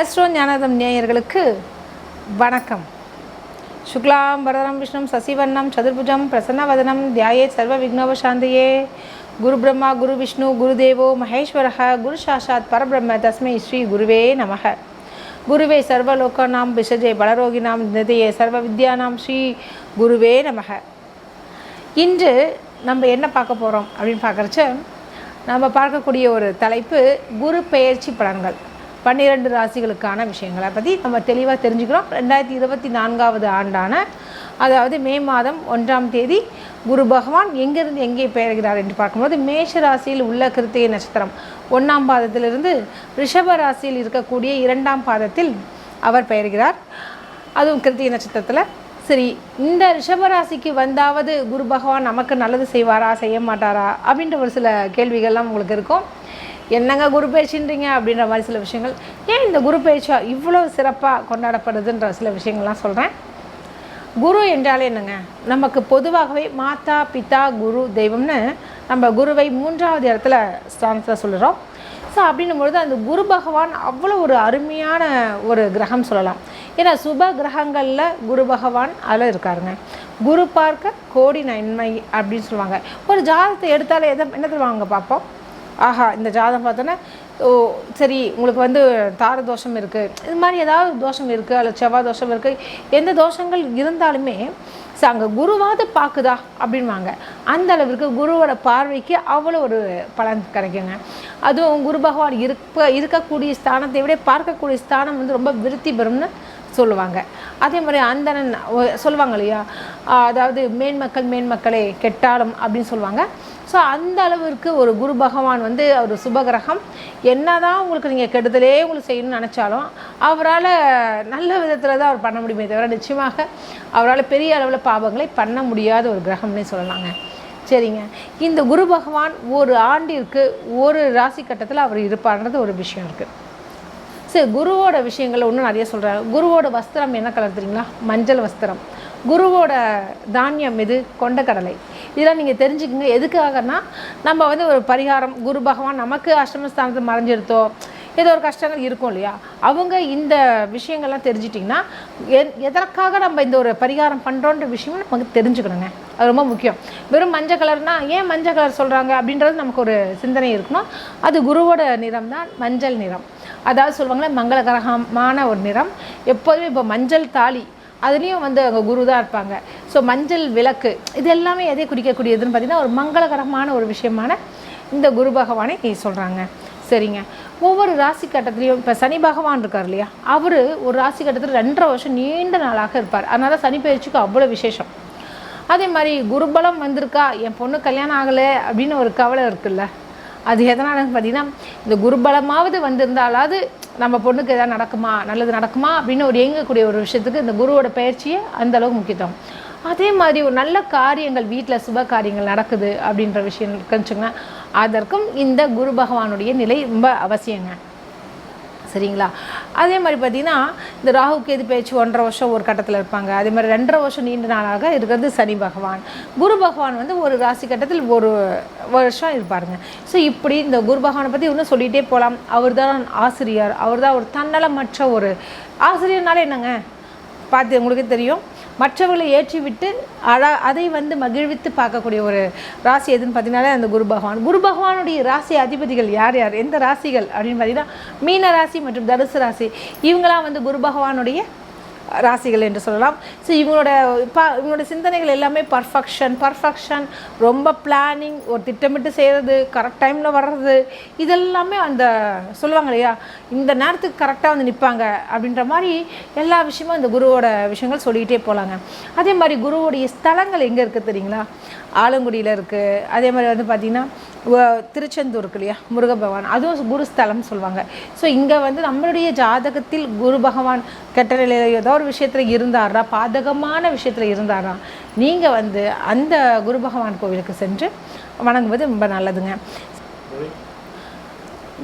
Astro ஞானதம் நேயர்களுக்கு வணக்கம். சுக்லாம் வரதரம் விஷ்ணு சசிவர்ணம் சதுர்புஜம் பிரசன்னவதனம் தியாயே சர்வ விக்னவசாந்தியே குரு பிரம்மா குரு விஷ்ணு குருதேவோ மகேஸ்வரக குரு சாஷாத் பரபிரம்ம தஸ்மை ஸ்ரீ குருவே நமக. குருவே சர்வலோகானாம் விஷஜே பலரோகினாம் நிதையே சர்வ வித்யானாம் ஸ்ரீ குருவே நமக. இன்று நம்ம என்ன பார்க்க போகிறோம் அப்படின்னு பார்க்குறச்ச நம்ம பார்க்கக்கூடிய ஒரு தலைப்பு குரு பெயர்ச்சி பலன்கள். பன்னிரெண்டு ராசிகளுக்கான விஷயங்களை. பற்றி நம்ம தெளிவாக தெரிஞ்சுக்கிறோம். ரெண்டாயிரத்தி இருபத்தி நான்காவது ஆண்டான அதாவது மே மாதம் ஒன்றாம் தேதி குரு பகவான் எங்கேருந்து எங்கே பெயர்கிறார் என்று பார்க்கும்போது மேஷ ராசியில் உள்ள கிருத்திகை நட்சத்திரம் ஒன்றாம் பாதத்திலிருந்து ரிஷப ராசியில் இருக்கக்கூடிய இரண்டாம் பாதத்தில் அவர் பெயர்கிறார். அதுவும் கிருத்திகை நட்சத்திரத்தில். சரி இந்த ரிஷபராசிக்கு வந்தாவது குரு பகவான் நமக்கு நல்லது செய்வாரா செய்ய மாட்டாரா அப்படின்ற ஒரு சில கேள்விகள்லாம் உங்களுக்கு இருக்கும். என்னங்க குரு பேச்சுன்றீங்க அப்படின்ற மாதிரி சில விஷயங்கள். ஏன் இந்த குரு பேச்சா இவ்வளோ சிறப்பாக கொண்டாடப்படுதுன்ற சில விஷயங்கள்லாம் சொல்கிறேன் குரு என்றாலே என்னங்க? நமக்கு பொதுவாகவே மாதா பிதா குரு தெய்வம்னு நம்ம குருவை மூன்றாவது இடத்துல ஸ்தானத்தில் சொல்லுறோம். ஸோ அப்படின்னும் பொழுது அந்த குரு பகவான் அவ்வளோ ஒரு அருமையான ஒரு கிரகம் சொல்லலாம். ஏன்னா சுப கிரகங்களில் குரு பகவான் அதில் இருக்காருங்க. குரு பார்க்க கோடி நன்மை அப்படின்னு சொல்லுவாங்க. ஒரு ஜாதகத்தை எடுத்தாலே எதை என்ன தருவாங்க பார்ப்போம்? ஆஹா இந்த ஜாதகம் பார்த்தோன்னா ஓ சரி உங்களுக்கு வந்து தார தோஷம் இருக்குது இது மாதிரி ஏதாவது தோஷம் இருக்குது அல்லது செவ்வாய் தோஷம் இருக்குது எந்த தோஷங்கள் இருந்தாலுமே அங்கே குருவாவது பார்க்குதா அப்படின்வாங்க. அந்த அளவிற்கு குருவோட பார்வைக்கு அவ்வளோ ஒரு பலன் கிடைக்குங்க. அதுவும் குரு பகவான் இருப்ப இருக்கக்கூடிய ஸ்தானத்தை விட பார்க்கக்கூடிய ஸ்தானம் வந்து ரொம்ப விருத்தி பெறும்னு சொல்லுவாங்க. அதே மாதிரி அந்தணன் சொல்லுவாங்க இல்லையா? அதாவது மேன்மக்கள் மேன்மக்களே கெட்டாலும் அப்படின்னு சொல்லுவாங்க. ஸோ அந்த அளவிற்கு ஒரு குரு பகவான் வந்து ஒரு சுபகிரகம். என்னதான் உங்களுக்கு நீங்கள் கெடுதலே உங்களுக்கு செய்யணும்னு நினச்சாலும் அவரால் நல்ல விதத்தில் தான் அவர் பண்ண முடியுமே தவிர நிச்சயமாக அவரால் பெரிய அளவில் பாவங்களை பண்ண முடியாத ஒரு கிரகம்னே சொல்லலாங்க. சரிங்க. இந்த குரு பகவான் ஒரு ஆண்டிற்கு ஒரு ராசி கட்டத்தில் அவர் இருப்பார்ன்றது ஒரு விஷயம் இருக்குது சரி குருவோட விஷயங்கள் இன்னும் நிறைய சொல்கிறாங்க குருவோட வஸ்திரம் என்ன கலர் தெரியுங்களா? மஞ்சள் வஸ்திரம். குருவோட தானியம் எது? கொண்டக்கடலை. இதெல்லாம் நீங்கள் தெரிஞ்சுக்கோங்க. எதுக்காகனா நம்ம வந்து ஒரு பரிகாரம் குரு பகவான் நமக்கு அஷ்டமஸ்தானத்தை மறைஞ்சிருத்தோ ஏதோ ஒரு கஷ்டங்கள் இருக்கும் இல்லையா? அவங்க இந்த விஷயங்கள்லாம் தெரிஞ்சிட்டிங்கன்னா எ- எதற்காக நம்ம இந்த ஒரு பரிகாரம் பண்ணுறோன்ற விஷயமும் நமக்கு தெரிஞ்சுக்கணுங்க. அது ரொம்ப முக்கியம். வெறும் மஞ்சள் கலர்னா ஏன் மஞ்சள் கலர் சொல்கிறாங்க அப்படின்றது நமக்கு ஒரு சிந்தனை இருக்கணும். அது குருவோட நிறம் தான் மஞ்சள் நிறம். அதாவது சொல்லுவாங்களே மங்களகரகமான ஒரு நிறம். எப்போதுமே இப்போ மஞ்சள் தாலி அதுலேயும் வந்து அங்கே குரு தான் இருப்பாங்க. ஸோ மஞ்சள் விளக்கு இது எல்லாமே எதை குறிக்கக்கூடியதுன்னு பார்த்திங்கன்னா ஒரு மங்களகரமான ஒரு விஷயமான இந்த குரு பகவானை சொல்கிறாங்க சரிங்க. ஒவ்வொரு ராசி கட்டத்துலேயும் இப்போ சனி பகவான் இருக்கார் இல்லையா? அவர் ஒரு ராசி கட்டத்தில் ரெண்டரை வருஷம் நீண்ட நாளாக இருப்பார். அதனால சனி பயிற்சிக்கு அவ்வளோ விசேஷம். அதே மாதிரி குருபலம் வந்திருக்கா என் பொண்ணு கல்யாணம் ஆகலை அப்படின்னு ஒரு கவலை இருக்குல்ல? அது எதனாலன்னு பார்த்தீங்கன்னா இந்த குருபலமாவது வந்திருந்தாலாவது நம்ம பொண்ணுக்கு எதாவது நடக்குமா நல்லது நடக்குமா அப்படின்னு ஒரு இயங்கக்கூடிய ஒரு விஷயத்துக்கு இந்த குருவோட பயிற்சியே அந்த அளவுக்கு முக்கியத்துவம். அதே மாதிரி ஒரு நல்ல காரியங்கள் வீட்டில் சுப காரியங்கள் நடக்குது அப்படின்ற விஷயம் இருக்குன்னு வச்சுக்கோங்க அதற்கும் இந்த குரு பகவானுடைய நிலை ரொம்ப அவசியங்க. சரிங்களா? அதே மாதிரி பார்த்தீங்கன்னா இந்த ராகுக்கு எது பேச்சு ஒன்றரை வருஷம் ஒரு கட்டத்தில் இருப்பாங்க. அதே மாதிரி ரெண்டரை வருஷம் நீண்ட நாளாக இருக்கிறது சனி பகவான். குரு பகவான் வந்து ஒரு ராசி கட்டத்தில் ஒரு வருஷம் இருப்பாருங்க. ஸோ இப்படி இந்த குரு பகவானை பற்றி இன்னும் சொல்லிகிட்டே போகலாம் அவர் தான் ஆசிரியர். அவர் தான் ஒரு தன்னலமற்ற ஒரு ஆசிரியர்னால என்னங்க? பார்த்து உங்களுக்கே தெரியும். மற்றவர்களை ஏற்றிவிட்டு அழ அதை வந்து மகிழ்வித்து பார்க்கக்கூடிய ஒரு ராசி எதுன்னு பார்த்தீங்கன்னாலே அந்த குரு பகவான். குரு பகவானுடைய ராசி அதிபதிகள் யார் யார்? எந்த ராசிகள்? அப்படின்னு பார்த்தீங்கன்னா மீன ராசி மற்றும் தனுசு ராசி. இவங்களாம் வந்து குரு பகவானுடைய ராசிகள் என்று சொல்லலாம். ஸோ இவங்களோட ப இவங்களோட சிந்தனைகள் எல்லாமே பர்ஃபெக்ஷன் பர்ஃபெக்ஷன் ரொம்ப பிளானிங் ஒரு திட்டமிட்டு செய்கிறது கரெக்ட் டைமில் வர்றது. இதெல்லாமே அந்த சொல்லுவாங்க இல்லையா? இந்த நேரத்துக்கு கரெக்டாக வந்து நிற்பாங்க அப்படின்ற மாதிரி எல்லா விஷயமும் இந்த குருவோட விஷயங்கள் சொல்லிகிட்டே போகலாங்க அதே மாதிரி குருவோடைய ஸ்தலங்கள் எங்கே இருக்குது தெரியுங்களா? ஆலங்குடியில் இருக்குது அதே மாதிரி வந்து பார்த்திங்கன்னா திருச்செந்தூர் இருக்கு இல்லையா? முருக பகவான். அதுவும் குரு ஸ்தலம்னு சொல்லுவாங்க. ஸோ இங்கே வந்து நம்மளுடைய ஜாதகத்தில் குரு பகவான் கெட்ட நிலையில் ஏதோ ஒரு விஷயத்தில் இருந்தாரா பாதகமான விஷயத்தில் இருந்தாரா நீங்கள் வந்து அந்த குரு பகவான் கோவிலுக்கு சென்று வணங்குவது ரொம்ப நல்லதுங்க.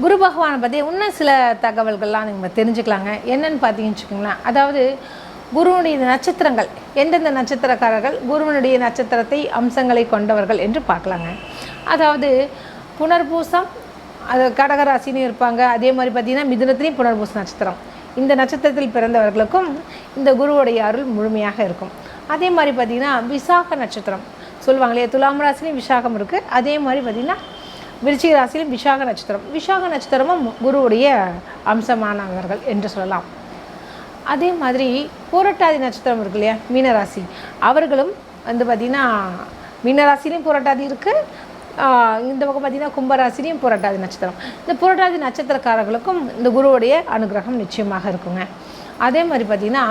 குரு பகவானை பற்றி இன்னும் சில தகவல்கள்லாம் நம்ம தெரிஞ்சுக்கலாங்க. என்னன்னு பார்த்தீங்கன்னு வச்சுக்கோங்களேன். அதாவது குருவனுடைய நட்சத்திரங்கள் எந்தெந்த நட்சத்திரக்காரர்கள் குருவனுடைய நட்சத்திரத்தை அம்சங்களை கொண்டவர்கள் என்று பார்க்கலாங்க. அதாவது புனர்பூசம் அது கடகராசின்னு இருப்பாங்க. அதே மாதிரி பார்த்தீங்கன்னா மிதுனத்துலேயும் புனர்பூச நட்சத்திரம். இந்த நட்சத்திரத்தில் பிறந்தவர்களுக்கும் இந்த குருவுடைய அருள் முழுமையாக இருக்கும். அதே மாதிரி பார்த்திங்கன்னா விசாக நட்சத்திரம். சொல்லுவாங்க இல்லையா? துலாம் ராசிலையும் விசாகம் இருக்குது அதே மாதிரி பார்த்திங்கன்னா விருச்சிக ராசியிலும் விசாக நட்சத்திரம். விசாக நட்சத்திரமும் குருவுடைய அம்சமானவர்கள் என்று சொல்லலாம். அதே மாதிரி பூரட்டாதி நட்சத்திரம் இருக்கு இல்லையா? மீனராசி. அவர்களும் வந்து பார்த்திங்கன்னா மீனராசிலையும் புரட்டாதி இருக்குது இந்த பக்கம் பார்த்திங்கன்னா கும்பராசிரியும் புரட்டாதி நட்சத்திரம். இந்த புரட்டாதி நட்சத்திரக்காரர்களுக்கும் இந்த குருவுடைய அனுகிரகம் நிச்சயமாக இருக்குங்க. அதே மாதிரி பார்த்திங்கன்னா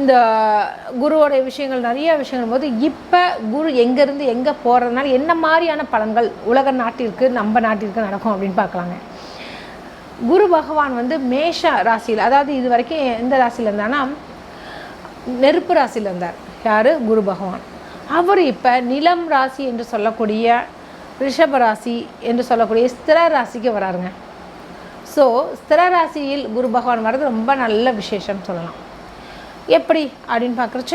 இந்த குருவோடைய விஷயங்கள் நிறைய விஷயங்கள் போது இப்போ குரு எங்கேருந்து எங்கே போகிறதுனால என்ன மாதிரியான பலன்கள் உலக நாட்டிற்கு நம்ம நாட்டிற்கு நடக்கும் அப்படின்னு பார்க்கலாங்க. குரு பகவான் வந்து மேஷ ராசியில் அதாவது இது வரைக்கும் எந்த ராசியில் இருந்தானா நெருப்பு ராசியில் இருந்தார். யார்? குரு பகவான். அவர் இப்போ நிலம் ராசி என்று சொல்லக்கூடிய ரிஷப ராசி என்று சொல்லக்கூடிய ஸ்திர ராசிக்கு வராருங்க. ஸோ ஸ்திர ராசியில் குரு பகவான் வர்றது ரொம்ப நல்ல விசேஷம் சொல்லலாம். எப்படி? அப்படின்னு பார்க்குறச்ச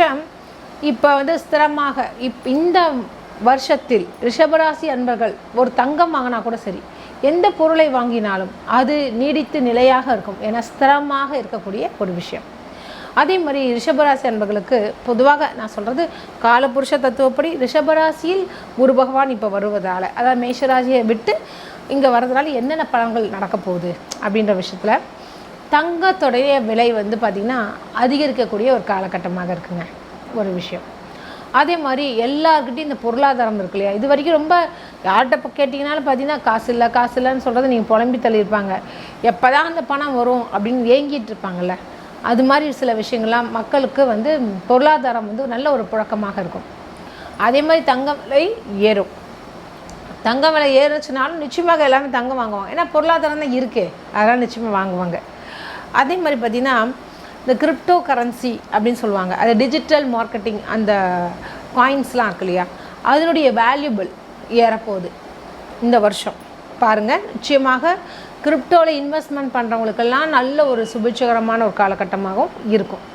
இப்போ வந்து ஸ்திரமாக இப் இந்த வருஷத்தில் ரிஷபராசி அன்பர்கள் ஒரு தங்கம் வாங்கினா கூட சரி எந்த பொருளை வாங்கினாலும் அது நீடித்து நிலையாக இருக்கும். ஏன்னா ஸ்திரமாக இருக்கக்கூடிய ஒரு விஷயம். அதே மாதிரி ரிஷபராசி அன்பர்களுக்கு பொதுவாக நான் சொல்கிறது காலபுருஷ தத்துவப்படி ரிஷபராசியில் குரு பகவான் இப்போ வருவதால் அதாவது மேஷராசியை விட்டு இங்கே வர்றதுனால என்னென்ன பலன்கள் நடக்க போகுது அப்படின்ற விஷயத்தில் தங்கத்துடைய விலை வந்து பார்த்திங்கன்னா அதிகரிக்கக்கூடிய ஒரு காலகட்டமாக இருக்குங்க ஒரு விஷயம். அதே மாதிரி எல்லாருக்கிட்டையும் இந்த பொருளாதாரம் இருக்கு இல்லையா? இது வரைக்கும் ரொம்ப யார்கிட்ட இப்போ கேட்டிங்கனாலும் பார்த்தீங்கன்னா காசு இல்லை காசு இல்லைன்னு சொல்கிறது நீங்கள் புலம்பி தள்ளியிருப்பாங்க. எப்போ தான் அந்த பணம் வரும் அப்படின்னு ஏங்கிட்டு இருப்பாங்கல்ல? அது மாதிரி சில விஷயங்கள்லாம் மக்களுக்கு வந்து பொருளாதாரம் வந்து நல்ல ஒரு புழக்கமாக இருக்கும். அதே மாதிரி தங்க விலை ஏறும். தங்க விலை ஏறுச்சுனாலும் நிச்சயமாக எல்லாமே தங்கம் வாங்குவாங்க. ஏன்னா பொருளாதாரம் தான் இருக்கே. அதெல்லாம் நிச்சயமாக வாங்குவாங்க. அதே மாதிரி பார்த்திங்கன்னா இந்த கிரிப்டோ கரன்சி அப்படின்னு சொல்லுவாங்க. அது டிஜிட்டல் மார்க்கெட்டிங் அந்த காயின்ஸ்லாம் இருக்கு இல்லையா? அதனுடைய வேல்யூபிள் ஏறப்போகுது. இந்த வருஷம். பாருங்கள் நிச்சயமாக கிரிப்டோவில் இன்வெஸ்ட்மெண்ட் பண்ணுறவங்களுக்கெல்லாம் நல்ல ஒரு சுபிட்சகரமான ஒரு காலகட்டமாகவும் இருக்கும்.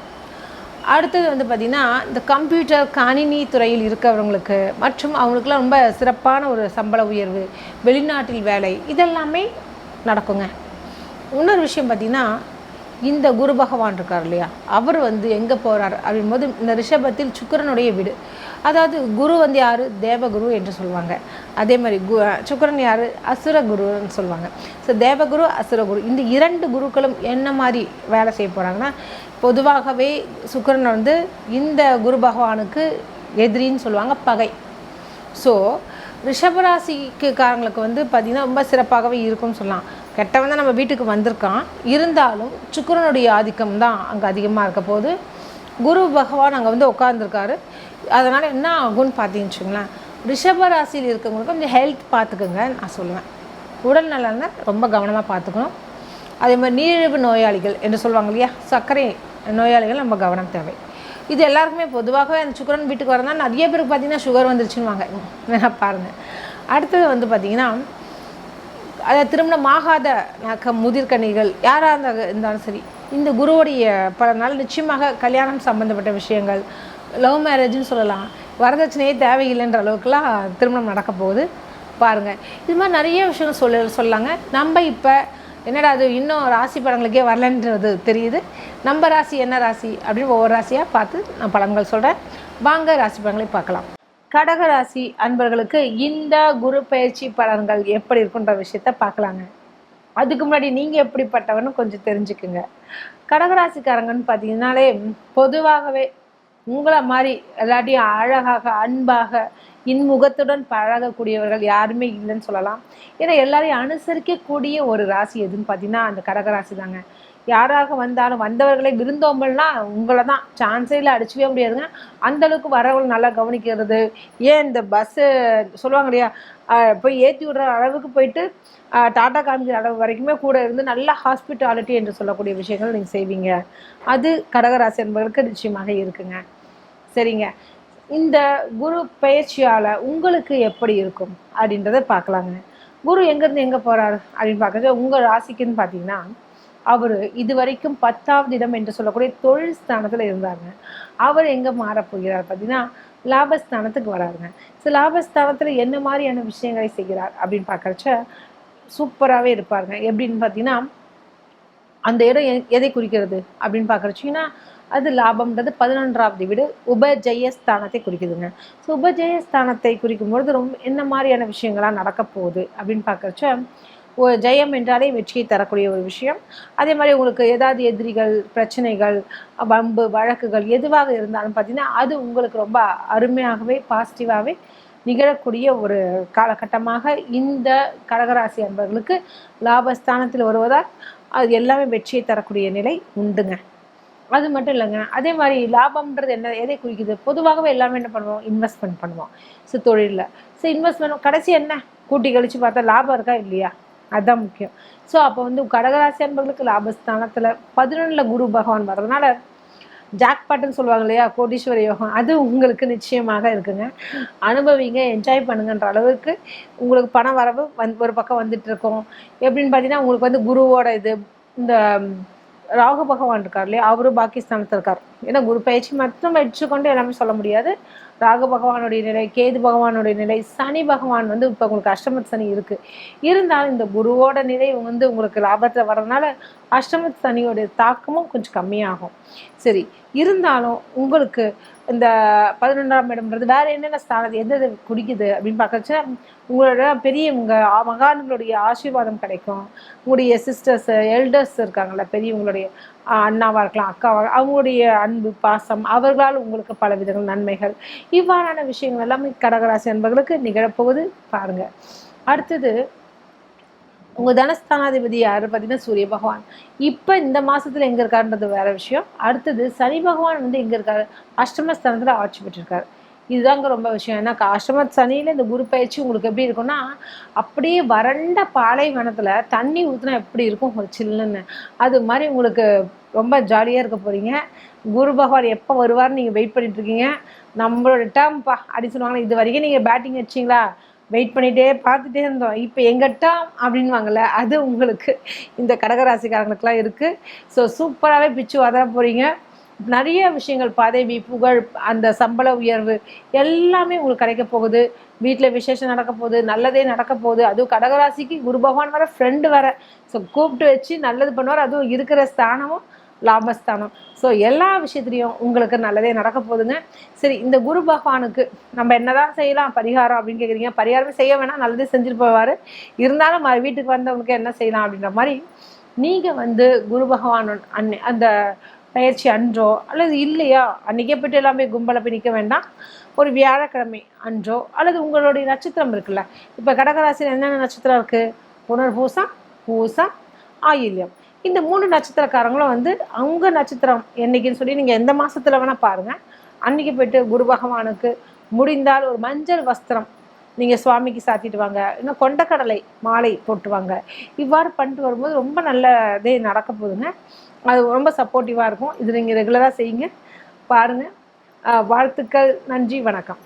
அடுத்தது வந்து பார்த்திங்கன்னா இந்த கம்ப்யூட்டர் கணினி துறையில் இருக்கிறவங்களுக்கு மற்றும் அவங்களுக்குலாம் ரொம்ப சிறப்பான ஒரு சம்பள உயர்வு வெளிநாட்டில் வேலை இதெல்லாமே நடக்குங்க. இன்னொரு விஷயம் பார்த்திங்கன்னா இந்த குரு பகவான் இருக்கார் இல்லையா? அவர் வந்து எங்கே போகிறார் அப்படிங்கும்போது இந்த ரிஷபத்தில் சுக்கரனுடைய வீடு. அதாவது குரு வந்து யார்? தேவகுரு என்று சொல்லுவாங்க. அதே மாதிரி கு சுக்கரன் யார்? அசுர குருன்னு சொல்லுவாங்க. ஸோ தேவகுரு அசுரகுரு இந்த இரண்டு குருக்களும் என்ன மாதிரி வேலை செய்ய போகிறாங்கன்னா பொதுவாகவே சுக்கரன் வந்து இந்த குரு பகவானுக்கு எதிரின்னு சொல்லுவாங்க பகை. ஸோ ரிஷபராசிக்கு காரங்களுக்கு வந்து பார்த்திங்கன்னா ரொம்ப சிறப்பாகவே இருக்கும்னு சொல்லலாம். கெட்டவன் தான் நம்ம வீட்டுக்கு வந்திருக்கான். இருந்தாலும் சுக்கரனுடைய ஆதிக்கம் தான் அங்கே அதிகமாக இருக்க போது குரு பகவான் அங்கே வந்து உட்காந்துருக்காரு அதனால் என்ன ஆகும்னு பார்த்தீங்கன்னு வச்சுங்களேன் ரிஷபராசியில் இருக்கவங்களுக்கு கொஞ்சம் ஹெல்த் பார்த்துக்குங்க நான் சொல்லுவேன். உடல் நலனை ரொம்ப கவனமாக பார்த்துக்கணும். அதே மாதிரி நீரிழிவு நோயாளிகள் என்று சொல்லுவாங்க இல்லையா சர்க்கரை நோயாளிகள் நம்ம கவனம் தேவை. இது எல்லாருக்குமே பொதுவாகவே அந்த சுக்கரன் வீட்டுக்கு வரதான் நிறைய பேருக்கு பார்த்தீங்கன்னா சுகர் வந்துருச்சுன்னு வாங்க வேணா பாருங்கள் அடுத்தது வந்து பார்த்திங்கன்னா அதை திருமணம் ஆகாத முதிர்கனிகள் யாராக இருந்தாலும் இருந்தாலும் சரி இந்த குருவுடைய பல நாள் நிச்சயமாக கல்யாணம் சம்மந்தப்பட்ட விஷயங்கள் லவ் மேரேஜ்னு சொல்லலாம். வரதட்சணையே தேவையில்லைன்ற அளவுக்குலாம் திருமணம் நடக்க போகுது. பாருங்கள் இது மாதிரி நிறைய விஷயங்கள் சொல்ல சொல்லாங்க. நம்ம இப்போ என்னடா அது இன்னும் ராசி படங்களுக்கே வரலன்றது தெரியுது. நம்ம ராசி என்ன ராசி அப்படின்னு ஒவ்வொரு ராசியாக பார்த்து நான் பலன்கள் சொல்கிறேன் வாங்க ராசி படங்களை பார்க்கலாம். கடக ராசி அன்பர்களுக்கு இந்த குரு பயிற்சி பலன்கள் எப்படி இருக்குன்ற விஷயத்த பார்க்கலாங்க. அதுக்கு முன்னாடி நீங்கள் எப்படிப்பட்டவன்னு கொஞ்சம் தெரிஞ்சுக்குங்க. கடகராசிக்காரங்கன்னு பார்த்தீங்கன்னாலே பொதுவாகவே உங்களை மாதிரி எல்லாத்தையும் அழகாக அன்பாக இன்முகத்துடன் பழகக்கூடியவர்கள் யாருமே இல்லைன்னு சொல்லலாம். ஏன்னா எல்லாரையும் அனுசரிக்கக்கூடிய ஒரு ராசி எதுன்னு பார்த்தீங்கன்னா அந்த கடகராசி தாங்க. யாராக வந்தாலும் வந்தவர்களை விருந்தோம்பல்னா உங்களை தான். சான்ஸே இல்லை அடிச்சுக்கவே முடியாதுங்க. அந்தளவுக்கு வரவங்களை நல்லா கவனிக்கிறது. ஏன் இந்த பஸ்ஸு சொல்லுவாங்க இல்லையா? போய் ஏற்றி விடுற அளவுக்கு போயிட்டு டாட்டா காமிக்கிற அளவு வரைக்குமே கூட இருந்து நல்ல ஹாஸ்பிட்டாலிட்டி என்று சொல்லக்கூடிய விஷயங்கள் நீங்கள் செய்வீங்க. அது கடகராசி என்பவர்களுக்கு நிச்சயமாக இருக்குங்க. சரிங்க. இந்த குரு பயிற்சியால் உங்களுக்கு எப்படி இருக்கும்? அப்படின்றத பார்க்கலாங்க. குரு எங்கேருந்து எங்கே போகிறாரு அப்படின்னு பார்க்கறது உங்கள் ராசிக்குன்னு பார்த்தீங்கன்னா அவர் இது வரைக்கும் பத்தாவது இடம் என்று சொல்லக்கூடிய தொழில் ஸ்தானத்தில் இருந்தாங்க அவர் எங்கே மாறப்போகிறார் பார்த்தீங்கன்னா லாபஸ்தானத்துக்கு வராருங்க. ஸோ லாபஸ்தானத்தில் என்ன மாதிரியான விஷயங்களை செய்கிறார் அப்படின்னு பார்க்குறச்ச சூப்பராகவே இருப்பாருங்க. எப்படின்னு பார்த்தீங்கன்னா அந்த இடம் எதை குறிக்கிறது அப்படின்னு பார்க்குறச்சிங்கன்னா அது லாபம்ன்றது பதினொன்றாவது வீடு. உபஜெயஸ்தானத்தை குறிக்குதுங்க. ஸோ உபஜெயஸ்தானத்தை குறிக்கும் பொழுது ரொம்ப என்ன மாதிரியான விஷயங்கள்லாம் நடக்க போகுது அப்படின்னு பார்க்குறச்ச ஒரு ஜெயம் என்றாலே வெற்றியை தரக்கூடிய ஒரு விஷயம். அதே மாதிரி உங்களுக்கு ஏதாவது எதிரிகள் பிரச்சனைகள் வம்பு வழக்குகள் எதுவாக இருந்தாலும் பார்த்தீங்கன்னா அது உங்களுக்கு ரொம்ப அருமையாகவே பாசிட்டிவாகவே நிகழக்கூடிய ஒரு காலகட்டமாக இந்த கடகராசி அன்பர்களுக்கு லாபஸ்தானத்தில் வருவதால் அது எல்லாமே வெற்றியை தரக்கூடிய நிலை உண்டுங்க. அது மட்டும் இல்லைங்க. அதே மாதிரி லாபம்ன்றது என்ன எதை குறிக்குது? பொதுவாகவே எல்லாமே என்ன பண்ணுவோம்? இன்வெஸ்ட்மெண்ட் பண்ணுவோம். ஸோ தொழிலில். ஸோ இன்வெஸ்ட்மெண்ட் கடைசி என்ன? கூட்டி கழிச்சு பார்த்தா லாபம் இருக்கா இல்லையா? அதுதான் முக்கியம். ஸோ அப்போ வந்து கடகராசி அன்பர்களுக்கு லாபஸ்தானத்தில் பதினொன்றில் குரு பகவான் வர்றதுனால ஜாக்பாட்டுன்னு சொல்லுவாங்க இல்லையா? கோடீஸ்வர யோகம். அது உங்களுக்கு நிச்சயமாக இருக்குங்க. அனுபவிங்க என்ஜாய் பண்ணுங்கன்ற அளவுக்கு உங்களுக்கு பண வரவு வந் ஒரு பக்கம் வந்துட்டு இருக்கோம். எப்படின்னு பார்த்தீங்கன்னா உங்களுக்கு வந்து குருவோட இது இந்த ராகு பகவான் இருக்கார் இல்லையா? அவரும் பாகிஸ்தானத்தில் இருக்கார். ஏன்னா குரு பயிற்சி மட்டும் வச்சுக்கொண்டு எல்லாமே சொல்ல முடியாது. ராகு பகவானுடைய நிலை கேது பகவானுடைய நிலை சனி பகவான் வந்து இப்போ உங்களுக்கு அஷ்டமத் சனி இருக்கு. இருந்தாலும் இந்த குருவோட நிலை வந்து உங்களுக்கு லாபத்தில் வர்றதுனால அஷ்டமத் சனியோடைய தாக்கமும் கொஞ்சம் கம்மியாகும். சரி இருந்தாலும் உங்களுக்கு இந்த பதினொன்றாம் இடம்ன்றது வேற என்னென்ன ஸ்தானம் எந்த எது குடிக்குது அப்படின்னு பார்க்கறச்ச உங்களோட பெரியவங்க ஆ- மகான்களுடைய ஆசீர்வாதம் கிடைக்கும். உங்களுடைய சிஸ்டர்ஸ் எல்டர்ஸ் இருக்காங்கல்ல பெரியவங்களுடைய அண்ணாவாக இருக்கலாம் அக்காவாக அவங்களுடைய அன்பு பாசம் அவர்களால் உங்களுக்கு பல விதங்கள் நன்மைகள். இவ்வாறான விஷயங்கள் எல்லாமே கடகராசி அன்பர்களுக்கு நிகழப்போகுது. பாருங்கள் அடுத்தது உங்கள் தனஸ்தானாதிபதி யார் பார்த்தீங்கன்னா சூரிய பகவான். இப்போ இந்த மாதத்தில் எங்கே இருக்காருன்றது வேற விஷயம். அடுத்தது சனி பகவான் வந்து எங்கே இருக்காரு? அஷ்டமஸ்தானத்தில் ஆட்சி பெற்றிருக்காரு. இதுதாங்க ரொம்ப விஷயம். ஏன்னா அஷ்டம சனியில் இந்த குரு பயிற்சி உங்களுக்கு எப்படி இருக்கும்னா அப்படியே வறண்ட பாலைவனத்தில் தண்ணி ஊற்றினா எப்படி இருக்கும்? ஒரு சில்லுன்னு. அது மாதிரி உங்களுக்கு ரொம்ப ஜாலியாக இருக்க போகிறீங்க குரு பகவான் எப்போ வருவார்னு நீங்கள் வெயிட் பண்ணிட்டு இருக்கீங்க. நம்மளோட டேர்ம்ப்பா அப்படி சொல்லுவாங்க இது வரைக்கும் நீங்கள் பேட்டிங் வச்சீங்களா வெயிட் பண்ணிகிட்டே பார்த்துட்டே இருந்தோம். இப்போ எங்கிட்ட டேர்ம் அது உங்களுக்கு இந்த கடகராசிக்காரங்களுக்கெல்லாம் இருக்குது ஸோ சூப்பராகவே பிச்சு வதர போகிறீங்க நிறைய விஷயங்கள் பதவி புகழ் அந்த சம்பள உயர்வு எல்லாமே உங்களுக்கு கிடைக்க போகுது. வீட்டில் விசேஷம் நடக்க போகுது நல்லதே நடக்க போகுது. அதுவும் கடகராசிக்கு குரு பகவான் வர ஃப்ரெண்டு வர. ஸோ கூப்பிட்டு வச்சு நல்லது பண்ணுவார். அதுவும் இருக்கிற ஸ்தானமும் லாபஸ்தானம். ஸோ எல்லா விஷயத்துலையும் உங்களுக்கு நல்லதே நடக்க போகுதுங்க. சரி இந்த குரு பகவானுக்கு நம்ம என்னதான் செய்யலாம்? பரிகாரம் அப்படின்னு கேட்குறீங்க பரிகாரமே செய்ய வேணாம் நல்லதே செஞ்சுட்டு போவார். இருந்தாலும் வீட்டுக்கு வந்தவங்களுக்கு என்ன செய்யலாம் அப்படின்ற மாதிரி நீங்கள் வந்து குரு பகவான் அன்னை அந்த பயிற்சி அன்றோ அல்லது இல்லையா? அன்றைக்கே போய்ட்டு எல்லாமே கும்பலை போய் நிற்க வேண்டாம். ஒரு வியாழக்கிழமை அன்றோ அல்லது உங்களுடைய நட்சத்திரம் இருக்குல்ல. இப்போ கடகராசியில் என்னென்ன நட்சத்திரம் இருக்குது புனர்பூசம் பூசம் ஆயில்யம். இந்த மூணு நட்சத்திரக்காரங்களும் வந்து அவங்க நட்சத்திரம் என்னைக்குன்னு சொல்லி நீங்கள் எந்த மாதத்தில் வேணால் பாருங்கள் அன்னைக்கு போயிட்டு குரு பகவானுக்கு முடிந்தால் ஒரு மஞ்சள் வஸ்திரம் நீங்கள் சுவாமிக்கு சாத்திட்டு வாங்க. இன்னும் கொண்டக்கடலை மாலை போட்டு வாங்க. இவ்வாறு பண்ணிட்டு வரும்போது ரொம்ப நல்ல இதே நடக்க போகுதுங்க. அது ரொம்ப சப்போர்ட்டிவாக இருக்கும். இது நீங்கள் ரெகுலராக செய்யுங்க. பாருங்கள் வாழ்த்துக்கள். நன்றி. வணக்கம்.